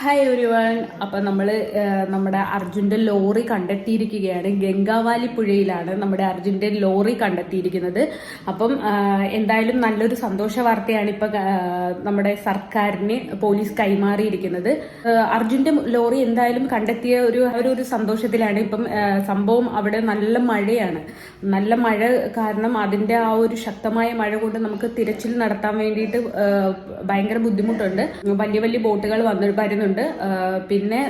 Hi ഒരു one അപ്പം നമ്മൾ നമ്മുടെ അർജുന്റെ ലോറി കണ്ടെത്തിയിരിക്കുകയാണ്. ഗംഗാവാലി പുഴയിലാണ് നമ്മുടെ അർജുന്റെ ലോറി കണ്ടെത്തിയിരിക്കുന്നത്. അപ്പം എന്തായാലും നല്ലൊരു സന്തോഷ വാർത്തയാണ് ഇപ്പം നമ്മുടെ സർക്കാരിന് പോലീസ് കൈമാറിയിരിക്കുന്നത്. അർജുന്റെ ലോറി എന്തായാലും കണ്ടെത്തിയ ഒരു ഒരു സന്തോഷത്തിലാണ് ഇപ്പം സംഭവം അവിടെ നല്ല മഴയാണ്. നല്ല മഴ കാരണം അതിന്റെ ആ ഒരു ശക്തമായ മഴ കൊണ്ട് നമുക്ക് തിരച്ചിൽ നടത്താൻ വേണ്ടിയിട്ട് ഭയങ്കര ബുദ്ധിമുട്ടുണ്ട്. വലിയ വലിയ ബോട്ടുകൾ വന്നു വരുന്നുണ്ട് ആ, പിന്നെ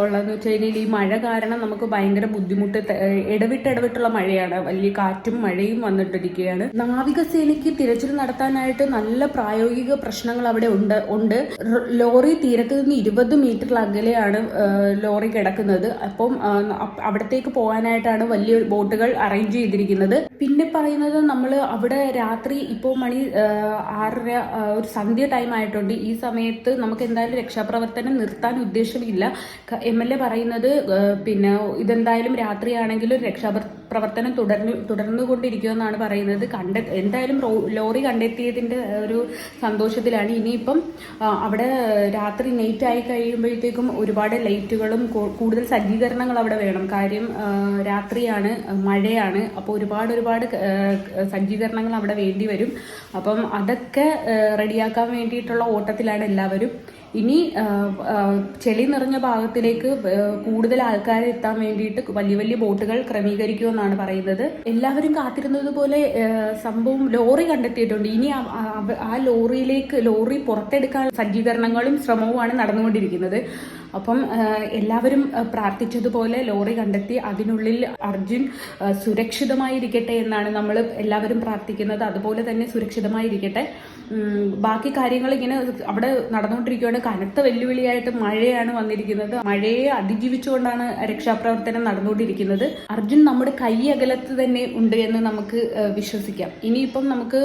ഉള്ളതെന്ന് വെച്ച് കഴിഞ്ഞാൽ ഈ മഴ കാരണം നമുക്ക് ഭയങ്കര ബുദ്ധിമുട്ട് ഇടവിട്ട് ഇടവിട്ടുള്ള മഴയാണ്. വലിയ കാറ്റും മഴയും വന്നിട്ടിരിക്കുകയാണ്. നാവികസേനയ്ക്ക് തിരച്ചിൽ നടത്താനായിട്ട് നല്ല പ്രായോഗിക പ്രശ്നങ്ങൾ അവിടെ ഉണ്ട് ഉണ്ട്. ലോറി തീരത്ത് നിന്ന് ഇരുപത് മീറ്റർ അകലെയാണ് ലോറി കിടക്കുന്നത്. അപ്പം അവിടത്തേക്ക് പോകാനായിട്ടാണ് വലിയ ബോട്ടുകൾ അറേഞ്ച് ചെയ്തിരിക്കുന്നത്. പിന്നെ പറയുന്നത് നമ്മൾ അവിടെ രാത്രി ഇപ്പോൾ മണി ആറര ഒരു സന്ധ്യ ടൈം ആയിട്ടുണ്ട്. ഈ സമയത്ത് നമുക്ക് എന്തായാലും രക്ഷാപ്രവർത്തനം നിർത്താൻ ഉദ്ദേശമില്ല. എം എൽ എ പറയുന്നത് പിന്നെ ഇതെന്തായാലും രാത്രിയാണെങ്കിലും രക്ഷാപ്രവർത്തനം തുടർന്നു തുടർന്നുകൊണ്ടിരിക്കുമെന്നാണ് പറയുന്നത്. കണ്ട എന്തായാലും ലോറി കണ്ടെത്തിയതിന്റെ ഒരു സന്തോഷത്തിലാണ്. ഇനിയിപ്പം അവിടെ രാത്രി നൈറ്റ് ആയി കഴിയുമ്പോഴത്തേക്കും ഒരുപാട് ലൈറ്റുകളും കൂടുതൽ സജ്ജീകരണങ്ങൾ അവിടെ വേണം. കാര്യം രാത്രിയാണ് മഴയാണ്. അപ്പോൾ ഒരുപാട് ഒരുപാട് സജ്ജീകരണങ്ങൾ അവിടെ വേണ്ടി വരും. അപ്പം അതൊക്കെ റെഡിയാക്കാൻ വേണ്ടിയിട്ടുള്ള ഓട്ടത്തിലാണ് എല്ലാവരും. ഇനി ചെളി നിറഞ്ഞ ഭാഗത്തിലേക്ക് കൂടുതൽ ആൾക്കാർ എത്താൻ വേണ്ടിയിട്ട് വലിയ വലിയ ബോട്ടുകൾ ക്രമീകരിക്കുമെന്നാണ് പറയുന്നത്. എല്ലാവരും കാത്തിരുന്നത് പോലെ സംഭവം ലോറി കണ്ടെത്തിയിട്ടുണ്ട്. ഇനി ആ ലോറിയിലേക്ക് ലോറി പുറത്തെടുക്കാൻ സജ്ജീകരണങ്ങളും ശ്രമവുമാണ് നടന്നുകൊണ്ടിരിക്കുന്നത്. അപ്പം എല്ലാവരും പ്രാർത്ഥിച്ചതുപോലെ ലോറി കണ്ടെത്തി അതിനുള്ളിൽ അർജുൻ സുരക്ഷിതമായിരിക്കട്ടെ എന്നാണ് നമ്മൾ എല്ലാവരും പ്രാർത്ഥിക്കുന്നത്. അതുപോലെ തന്നെ സുരക്ഷിതമായിരിക്കട്ടെ. ബാക്കി കാര്യങ്ങൾ ഇങ്ങനെ അവിടെ നടന്നുകൊണ്ടിരിക്കുകയാണ് കനത്ത വെല്ലുവിളിയായിട്ട് മഴയാണ് വന്നിരിക്കുന്നത്. മഴയെ അതിജീവിച്ചുകൊണ്ടാണ് രക്ഷാപ്രവർത്തനം നടന്നുകൊണ്ടിരിക്കുന്നത്. അർജുൻ നമ്മുടെ കൈ അകലത്ത് തന്നെ ഉണ്ട് എന്ന് നമുക്ക് വിശ്വസിക്കാം. ഇനിയിപ്പം നമുക്ക്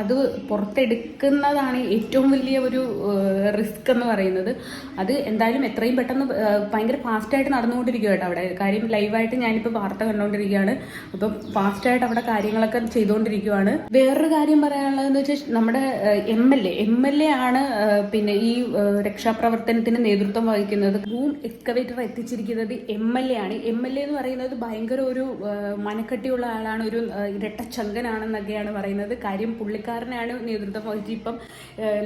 അത് പുറത്തെടുക്കുന്നതാണ് ഏറ്റവും വലിയ ഒരു റിസ്ക് എന്ന് പറയുന്നത്. അത് എന്തായാലും എത്രയും പെട്ടെന്ന് ഭയങ്കര ഫാസ്റ്റായിട്ട് നടന്നുകൊണ്ടിരിക്കുക അവിടെ. കാര്യം ലൈവായിട്ട് ഞാനിപ്പോൾ വാർത്ത കണ്ടുകൊണ്ടിരിക്കുകയാണ് അപ്പം ഫാസ്റ്റായിട്ട് അവിടെ കാര്യങ്ങളൊക്കെ ചെയ്തുകൊണ്ടിരിക്കുകയാണ് വേറൊരു കാര്യം പറയാനുള്ളതെന്ന് വെച്ചാൽ നമ്മുടെ M L A M L A ആണ് പിന്നെ ഈ രക്ഷാപ്രവർത്തനത്തിന് നേതൃത്വം വഹിക്കുന്നത്. ഭൂം എക്സ്കവേറ്റർ എത്തിച്ചിരിക്കുന്നത് എം എൽ എ ആണ്. എം എൽ എ എന്ന് പറയുന്നത് ഭയങ്കര ഒരു മനക്കെട്ടിയുള്ള ആളാണ് ഒരു ഇരട്ടച്ചങ്കനാണെന്നൊക്കെയാണ് പറയുന്നത്. കാര്യം പുള്ളിക്കാരനാണ് നേതൃത്വം വഹിച്ച് ഇപ്പം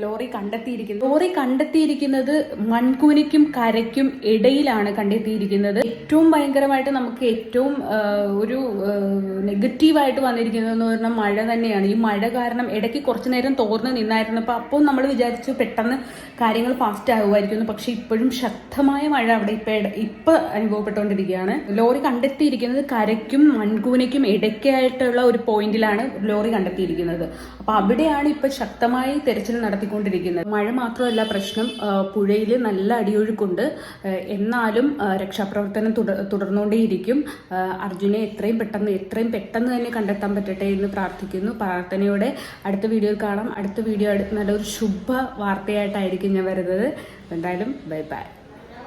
ലോറി കണ്ടെത്തിയിരിക്കുന്നത്. ലോറി കണ്ടെത്തിയിരിക്കുന്നത് മൺകൂനയ്ക്കും കരയ്ക്കും ഇടയിലാണ് കണ്ടെത്തിയിരിക്കുന്നത്. ഏറ്റവും ഭയങ്കരമായിട്ട് നമുക്ക് ഏറ്റവും ഒരു നെഗറ്റീവായിട്ട് വന്നിരിക്കുന്നതെന്ന് പറഞ്ഞാൽ മഴ തന്നെയാണ്. ഈ മഴ കാരണം ഇടയ്ക്ക് കുറച്ചു നേരം തോർന്ന് നിന്നായിരുന്നു അപ്പോൾ നമ്മൾ വിചാരിച്ചു പെട്ടെന്ന് കാര്യങ്ങൾ ഫാസ്റ്റ് ആകുമായിരിക്കുന്നു പക്ഷെ ഇപ്പോഴും ശക്തമായ മഴ അവിടെ ഇപ്പം ഇപ്പം അനുഭവപ്പെട്ടുകൊണ്ടിരിക്കുകയാണ്. ലോറി കണ്ടെത്തിയിരിക്കുന്നത് കരയ്ക്കും മൺകൂനയ്ക്കും ഇടയ്ക്കായിട്ടുള്ള ഒരു പോയിന്റിലാണ് ലോറി കണ്ടെത്തിയിരിക്കുന്നത്. അപ്പോൾ അവിടെയാണ് ഇപ്പം ശക്തമായി തെരച്ചിൽ നടത്തിക്കൊണ്ടിരിക്കുന്നത്. മഴ മാത്രമല്ല പ്രശ്നം പുഴയിൽ നല്ല അടിയൊഴുക്കുണ്ട് ആ, എന്നാലും രക്ഷാപ്രവർത്തനം തുടർ തുടർന്നുകൊണ്ടേയിരിക്കും. അർജുനെ എത്രയും പെട്ടെന്ന് എത്രയും പെട്ടെന്ന് തന്നെ കണ്ടെത്താൻ പറ്റട്ടെ എന്ന് പ്രാർത്ഥിക്കുന്നു. പ്രാർത്ഥനയോടെ അടുത്ത വീഡിയോയിൽ കാണാം. അടുത്ത വീഡിയോ നല്ലൊരു ശുഭ വാർത്തയായിട്ടായിരിക്കും ഞാൻ വരുന്നത്. എന്തായാലും ബൈ ബൈ.